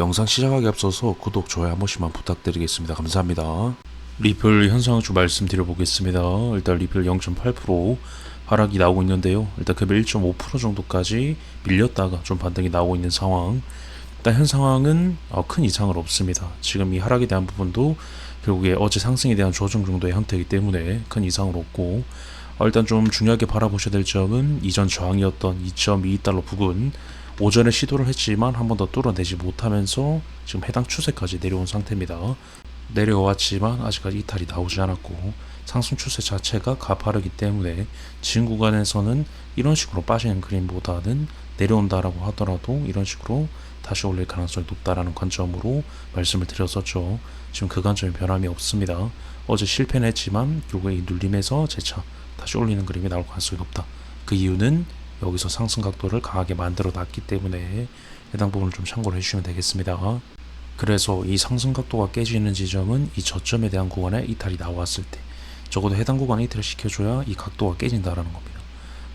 영상 시작하기 앞서서 구독, 좋아요 한 번씩만 부탁드리겠습니다. 감사합니다. 리플 현상을 좀 말씀드려 보겠습니다. 일단 리플 0.8% 하락이 나오고 있는데요. 일단 금일 1.5% 정도까지 밀렸다가 좀 반등이 나오고 있는 상황. 일단 현 상황은 어, 큰 이상은 없습니다. 지금 이 하락에 대한 부분도 결국에 어제 상승에 대한 조정 정도의 형태이기 때문에 큰 이상은 없고 어, 일단 좀 중요하게 바라보셔야 될 점은 이전 저항이었던 2.22달러 부근 오전에 시도를 했지만 한 번 더 뚫어내지 못하면서 지금 해당 추세까지 내려온 상태입니다. 내려왔지만 아직까지 이탈이 나오지 않았고 상승 추세 자체가 가파르기 때문에 지금 구간에서는 이런 식으로 빠지는 그림보다는 내려온다라고 하더라도 이런 식으로 다시 올릴 가능성이 높다라는 관점으로 말씀을 드렸었죠. 지금 그 관점에 변함이 없습니다. 어제 실패는 했지만 결국에 이 눌림에서 재차 다시 올리는 그림이 나올 가능성이 높다. 그 이유는 여기서 상승 각도를 강하게 만들어 놨기 때문에 해당 부분을 좀 참고를 해주시면 되겠습니다. 그래서 이 상승 각도가 깨지는 지점은 이 저점에 대한 구간에 이탈이 나왔을 때 적어도 해당 구간에 이탈을 시켜줘야 이 각도가 깨진다라는 겁니다.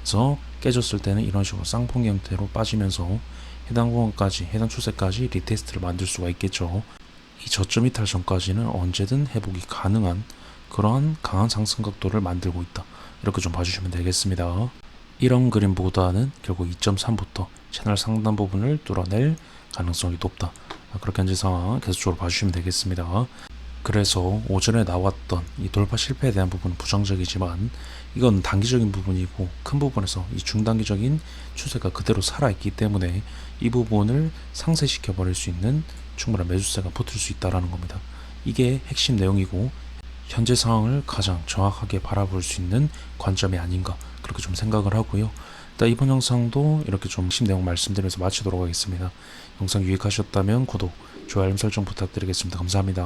그래서 깨졌을 때는 이런 식으로 쌍봉 형태로 빠지면서 해당 구간까지 해당 추세까지 리테스트를 만들 수가 있겠죠. 이 저점 이탈 전까지는 언제든 회복이 가능한 그러한 강한 상승 각도를 만들고 있다. 이렇게 좀 봐주시면 되겠습니다. 이런 그림보다는 결국 2.3부터 채널 상단 부분을 뚫어낼 가능성이 높다. 그렇게 현재 상황 계속적으로 봐주시면 되겠습니다. 그래서 오전에 나왔던 이 돌파 실패에 대한 부분은 부정적이지만 이건 단기적인 부분이고 큰 부분에서 이 중단기적인 추세가 그대로 살아있기 때문에 이 부분을 상쇄시켜 버릴 수 있는 충분한 매수세가 붙을 수 있다라는 겁니다. 이게 핵심 내용이고 현재 상황을 가장 정확하게 바라볼 수 있는 관점이 아닌가 그렇게 좀 생각을 하고요. 일단 이번 영상도 이렇게 좀 핵심 내용 말씀드리면서 마치도록 하겠습니다. 영상 유익하셨다면 구독, 좋아요, 알림 설정 부탁드리겠습니다. 감사합니다.